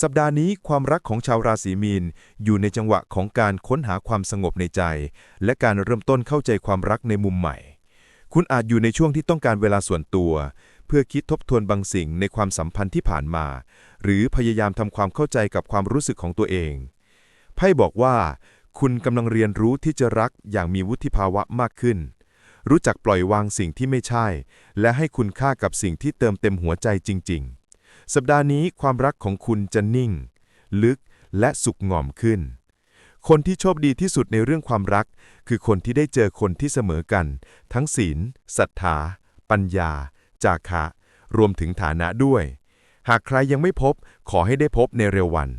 สัปดาห์นี้ความรักของชาวราศีมีน อยู่ในจังหวะของการค้นหาความสงบในใจ และการเริ่มต้นเข้าใจความรักในมุมใหม่ คุณอาจอยู่ในช่วงที่ต้องการเวลาส่วนตัว เพื่อคิดทบทวนบางสิ่งในความสัมพันธ์ที่ผ่านมา หรือพยายามทำความเข้าใจกับความรู้สึกของตัวเองไพ่บอกว่า คุณกำลังเรียนรู้ที่จะรักอย่างมีวุฒิภาวะมากขึ้น รู้จักปล่อยวางสิ่งที่ไม่ใช่ และให้คุณค่ากับสิ่งที่เติมเต็มหัวใจจริง ๆ สัปดาห์นี้ความรักของคุณจะนิ่ง ลึกและสุขงอมขึ้น คนที่โชคดีที่สุดในเรื่องความรัก คือคนที่ได้เจอคนที่เสมอกัน ทั้งศีลศรัทธา ปัญญา จาคะ รวมถึงฐานะด้วย หากใครยังไม่พบขอให้ได้พบในเร็ววัน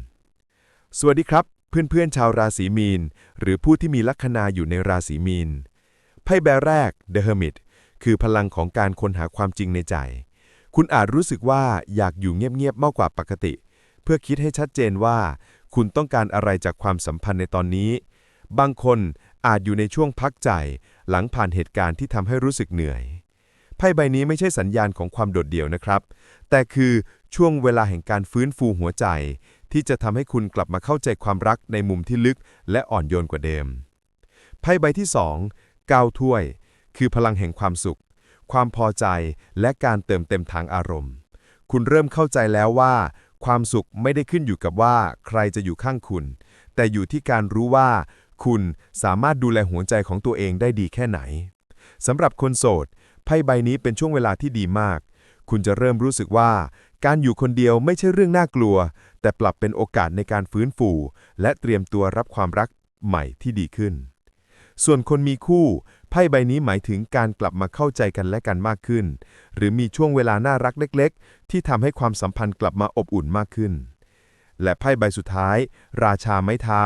สวัสดีครับ เพื่อนๆชาวราศีมีน หรือผู้ที่มีลัคนาอยู่ในราศีมีนไพ่แบแรก The Hermit คือพลังของการค้นหาความจริงในใจ คุณอาจรู้สึกว่าอยากอยู่เงียบๆมากกว่าปกติ เพื่อคิดให้ชัดเจนว่า คุณต้องการอะไรจากความสัมพันธ์ในตอนนี้ บางคนอาจอยู่ในช่วงพักใจ หลังผ่านเหตุการณ์ที่ทำให้รู้สึกเหนื่อยไพ่ใบนี้ไม่ใช่สัญญาณของความโดดเดี่ยวนะครับ แต่คือช่วงเวลาแห่งการฟื้นฟูหัวใจ ที่จะทำให้คุณกลับมาเข้าใจความรักในมุมที่ลึกและอ่อนโยนกว่าเดิมไพ่ใบที่สองก้าวถ้วย คือพลังแห่งความสุข ความพอใจ และการเติมเต็มทางอารมณ์ คุณเริ่มเข้าใจแล้วว่า ความสุขไม่ได้ขึ้นอยู่กับว่า ใครจะอยู่ข้างคุณ แต่อยู่ที่การรู้ว่า คุณสามารถดูแลหัวใจของตัวเองได้ดีแค่ไหนสำหรับคนโสดไพ่ใบนี้เป็นช่วงเวลาที่ดีมาก คุณจะเริ่มรู้สึกว่า การอยู่คนเดียวไม่ใช่เรื่องน่ากลัว แต่ปรับเป็นโอกาสในการฟื้นฟู และเตรียมตัวรับความรักใหม่ที่ดีขึ้น ส่วนคนมีคู่ ไพ่ใบนี้หมายถึงการกลับมาเข้าใจกันและกันมากขึ้น หรือมีช่วงเวลาน่ารักเล็ก ๆ ที่ทำให้ความสัมพันธ์กลับมาอบอุ่นมากขึ้น และไพ่ใบสุดท้าย ราชาไม้เท้า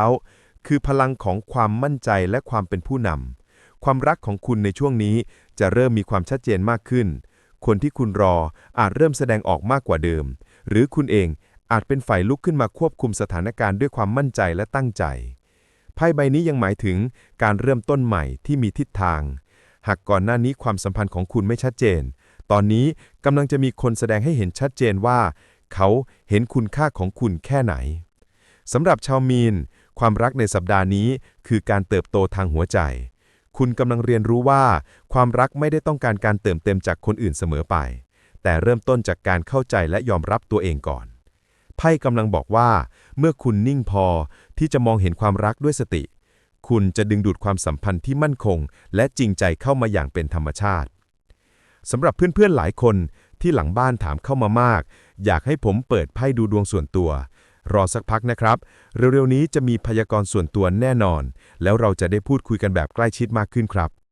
คือพลังของความมั่นใจและความเป็นผู้นำความรักของคุณในช่วงนี้จะเริ่มมีความชัดเจนมากขึ้น คนที่คุณรออาจเริ่มแสดงออกมากกว่าเดิม หรือคุณเองอาจเป็นฝ่ายลุกขึ้นมาควบคุมสถานการณ์ด้วยความมั่นใจและตั้งใจ ไพ่ใบนี้ยังหมายถึงการเริ่มต้นใหม่ที่มีทิศทาง หากก่อนหน้านี้ความสัมพันธ์ของคุณไม่ชัดเจน ตอนนี้กำลังจะมีคนแสดงให้เห็นชัดเจนว่า เขาเห็นคุณค่าของคุณแค่ไหนสำหรับชาวมีน ความรักในสัปดาห์นี้คือการเติบโตทางหัวใจ คุณกำลังเรียนรู้ว่า ความรักไม่ได้ต้องการการเติมเต็มจากคนอื่นเสมอไป แต่เริ่มต้นจากการเข้าใจและยอมรับตัวเองก่อน ไพ่กำลังบอกว่า เมื่อคุณนิ่งพอที่จะมองเห็นความรักด้วยสติ คุณจะดึงดูดความสัมพันธ์ที่มั่นคง และจริงใจเข้ามาอย่างเป็นธรรมชาติสำหรับเพื่อนๆหลายคนที่หลังบ้านถามเข้ามามาก อยากให้ผมเปิดไพ่ดูดวงส่วนตัว รอสักพักนะครับ เร็วๆนี้จะมีพยากรณ์ส่วนตัวแน่นอน แล้วเราจะได้พูดคุยกันแบบใกล้ชิดมากขึ้นครับ